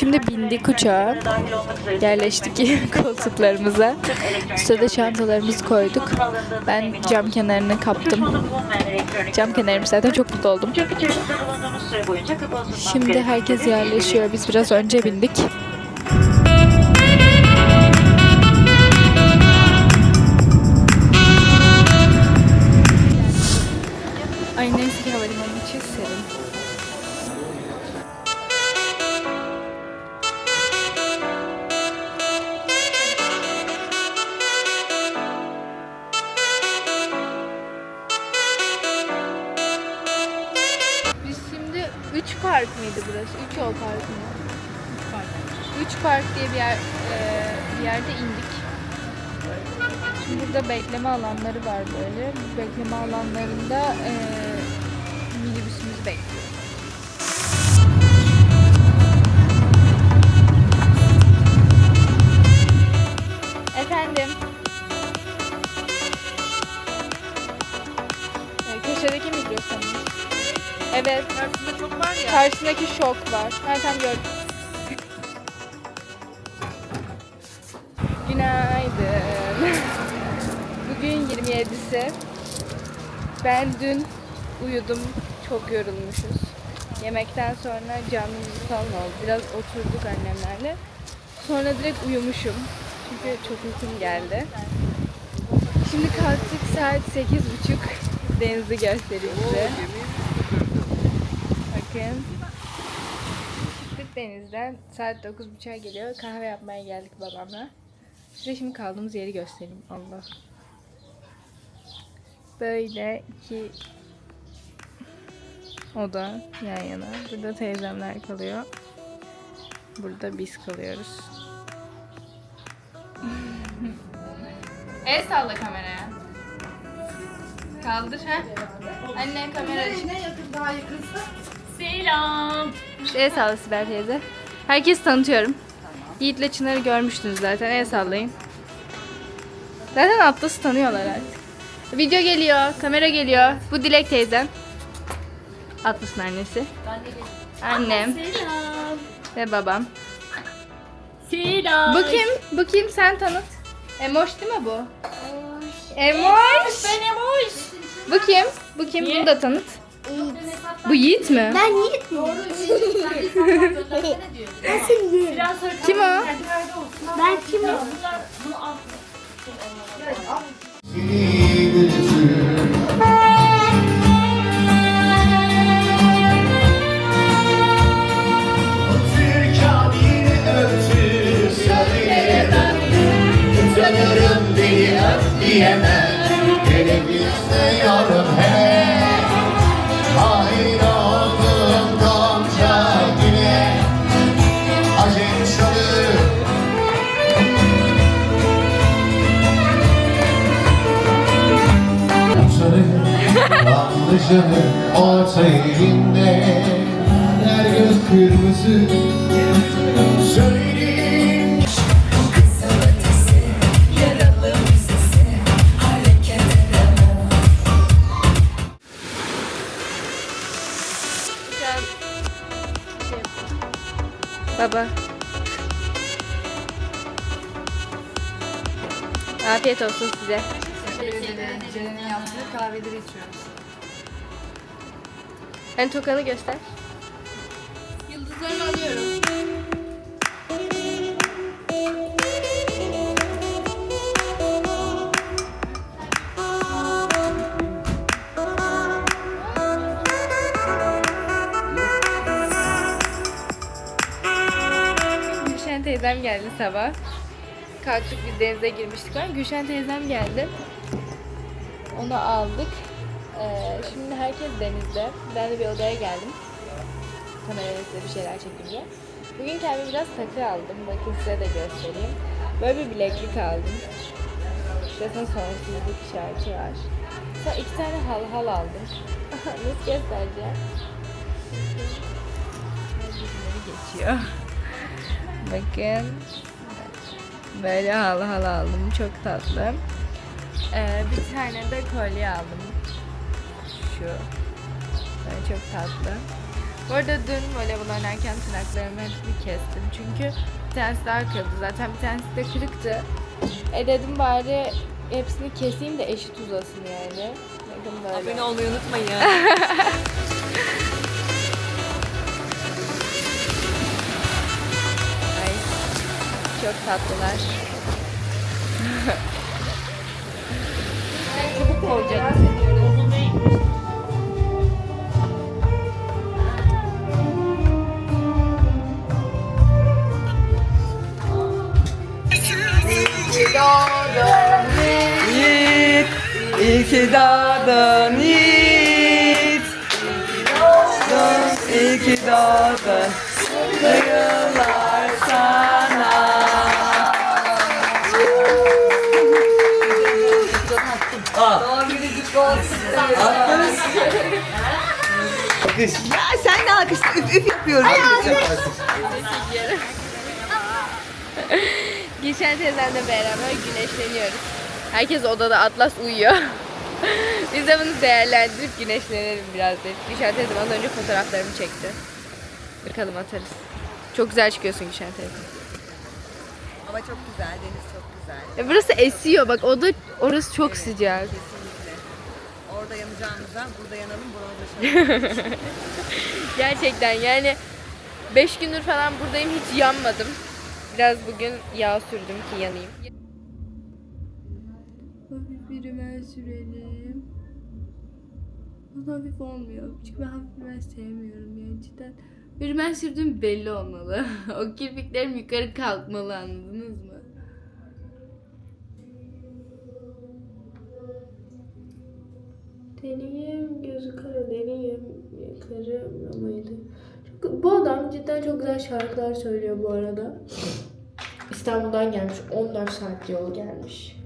Şimdi bindik uçağa. Yerleştik koltuklarımıza. Üstüne çantalarımızı koyduk. Ben cam kenarını kaptım. Cam kenarım zaten çok mutlu oldum. Şimdi herkes yerleşiyor. Biz biraz önce bindik. Burası? 3 yol park mı? 3 park diye bir yer e, bir yerde indik. Şimdi burada bekleme alanları var böyle. Bu bekleme alanlarında e, minibüsümüzü bekliyoruz. Efendim. E, köşedeki. Evet. Karşısında çok var ya. Karşısındaki şok var. Ha tam gördüm. Günaydın. Bugün 27'si. Ben dün uyudum. Çok yorulmuşuz. Yemekten sonra canımız falan oldu. Biraz oturduk annemlerle. Sonra direkt uyumuşum. Çünkü çok uykum geldi. Şimdi kalktık saat 8.30. Denizi göstereyim size. Bakın. Çıktık denizden. Saat 9.30'a geliyor. Kahve yapmaya geldik babamla. Size şimdi kaldığımız yeri göstereyim. Allah. Böyle iki oda yan yana. Burada teyzemler kalıyor. Burada biz kalıyoruz. El salla kameraya. Kaldır ha. Anne kamera aç. Ne yakın daha yakınsa? Selam. El salla Sibel teyze. Herkes tanıtıyorum. Yiğit'le Çınar'ı görmüştünüz zaten. El sallayın. Zaten Atlas'ı tanıyorlar artık. Video geliyor. Kamera geliyor. Bu Dilek teyzem. Atlas'ın annesi. Annem Selam. ve babam. Selam. Bu kim? Bu kim? Sen tanıt. Emoş değil mi bu? Emoş. Ben Emoş. Bu kim? Bu kim? Bunu da tanıt. Bu Yiğit mi? Ben Yiğit miyim? Nasıl Yiğit? Kim o? Ben kimim? Öptü söyleyemem Utanırım beni öp diyemem Hele istiyorum he Hain yanlışım orta yerinde Her göz kırmızı Söyleyin Şu an şey yapayım. Baba. Afiyet olsun size. Ceren'in yaptığı kahveleri içiyoruz. Hani tokanı göster. Yıldızlarını alıyorum. Gülşen teyzem geldi sabah. Kalktık biz denize girmiştik. Gülşen teyzem geldi. Onu aldık. Ee, şimdi herkes denizde. Ben de bir odaya geldim. Kamerayla bir şeyler çekeyim Bugün kendime biraz takı aldım. Bakın size de göstereyim. Böyle bir bileklik aldım. Şurasında sonsuzluk işareti var. Sonra iki tane hal hal aldım. Nasıl göstereceğim? Geçiyor. Bakın. Böyle hal hal aldım. Çok tatlı. Ee, bir tane de kolye aldım. Şu. Böyle çok tatlı. Bu arada dün voleybol oynarken tırnaklarımı hepsini kestim. Çünkü bir tanesi daha kırıldı. Zaten bir tanesi de kırıktı. E dedim bari hepsini keseyim de eşit uzasın yani. Bakın böyle. Abone olmayı unutmayın. Ay, çok tatlılar. Çabuk olacak. Doğdun. Mutlu yıllar sana. Al. Alkış. Alkış. Ya sen ne alkış? Üf üf yapıyorum. Gülşen teyzemle beraber güneşleniyoruz. Herkes odada Atlas uyuyor. Biz de bunu değerlendirip güneşlenelim biraz dedik. Gülşen teyzem az önce fotoğraflarımı çekti. Bakalım atarız. Çok güzel çıkıyorsun Gülşen teyze. Ama çok güzel, deniz çok güzel. Ya burası esiyor bak oda orası çok sıcak. Kesinlikle. Orada yanacağımıza burada yanalım, bronzlaşalım. Gerçekten yani 5 gündür falan buradayım hiç yanmadım. Biraz bugün yağ sürdüm ki yanayım. Hafif bir rümen sürelim. Bu hafif olmuyor. Çünkü ben hafif rümen sevmiyorum yani cidden. Bir rümen sürdüğüm belli olmalı. o kirpiklerim yukarı kalkmalı anladınız mı? Deneyim gözü kara deneyim yukarı amaydı. Çok, bu adam cidden çok güzel şarkılar söylüyor bu arada. İstanbul'dan gelmiş 14 saat yol gelmiş.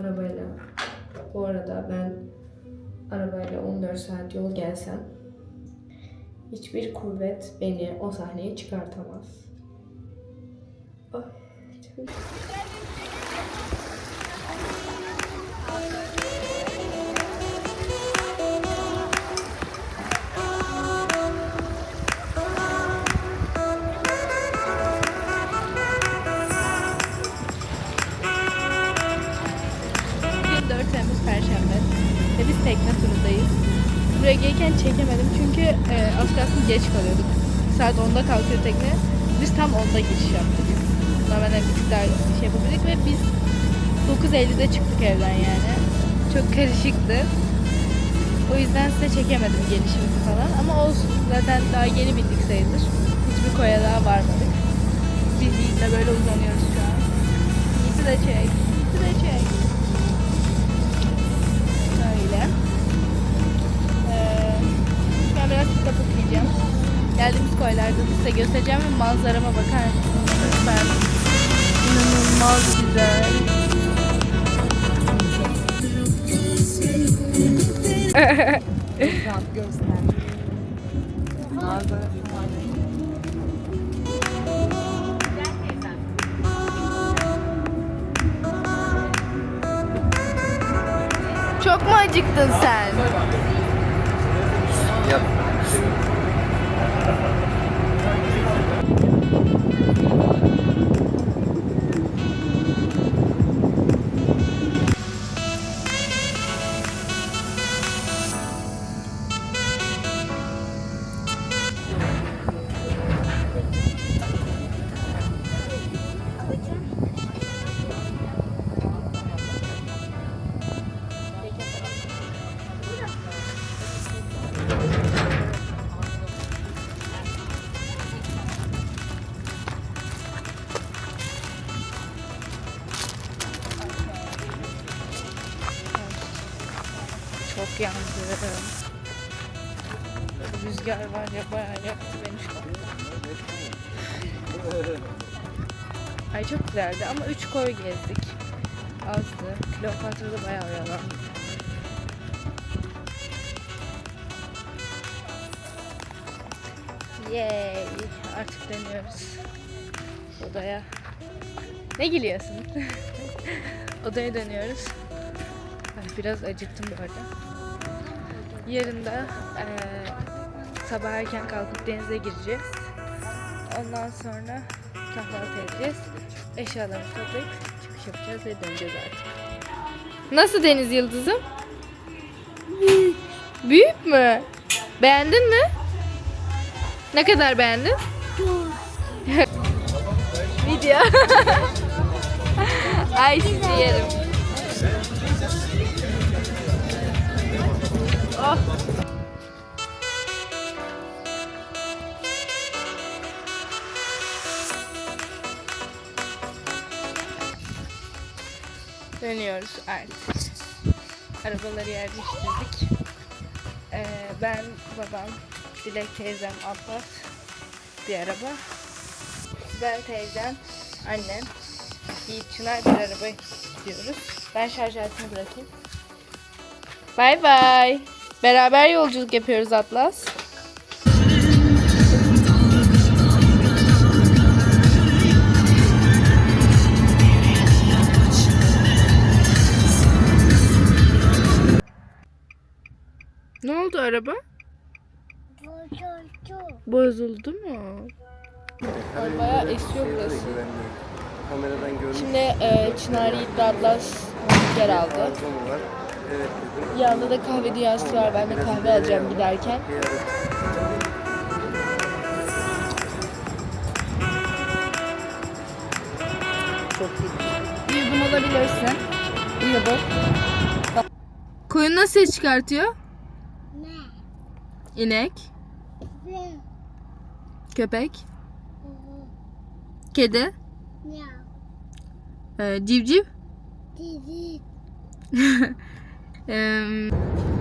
Arabayla. Bu arada ben arabayla 14 saat yol gelsem hiçbir kuvvet beni o sahneye çıkartamaz. Ay, çok- Saat 10'da kalkıyor tekne. Biz tam 10'da giriş yaptık. Normalde daha şey yapabildik ve biz 9.50'de çıktık evden yani. Çok karışıktı. O yüzden size çekemedim gelişimizi falan ama olsun. Zaten daha yeni bindik sayılır. Hiçbir koya daha varmadık. Biz Yiğit'le böyle uzanıyoruz şu an. Yiğit'i de çek. Size göstereceğim ve manzarama bakar mısınız? Lütfen. İnanılmaz güzel. Göster. Manzara. Çok mu acıktın sen? Çok yandım. Rüzgar var ya bayağı yaktı beni şu an. Ay çok güzeldi ama 3 koy gezdik. Azdı. Kleopatra'da bayağı oyalandık. Yay! Artık dönüyoruz odaya. Ne gülüyorsun? odaya dönüyoruz. Ay, biraz acıktım bu arada. Yarın da eee, sabah erken kalkıp denize gireceğiz. Ondan sonra kahvaltı edeceğiz. Eşyalarımızı toplayıp çıkış yapacağız ve döneceğiz artık. Nasıl deniz yıldızım? Büyük. Büyük mü? Beğendin mi? Ne kadar beğendin? Video. Ay sizi yerim. Dönüyoruz artık. Arabaları yerleştirdik. Ee, ben, babam, Dilek teyzem, Abbas bir araba. Ben teyzem, annem, Yiğit Çınar bir araba gidiyoruz. Ben şarj aletini bırakayım. Bay bay. Beraber yolculuk yapıyoruz Atlas. Oldu araba? Bozuldu mu? Ay, Bayağı esiyor burası. Kameradan görmüş Şimdi e, Çınar Yiğit ve Atlas yer aldı. Yanında da kahve dünyası var. Ben de kahve alacağım giderken. Bir yudum alabilirsin. Bir yudum. Koyun nasıl ses çıkartıyor? İnek? Köpek? Kedi? e, civciv. Aşkım.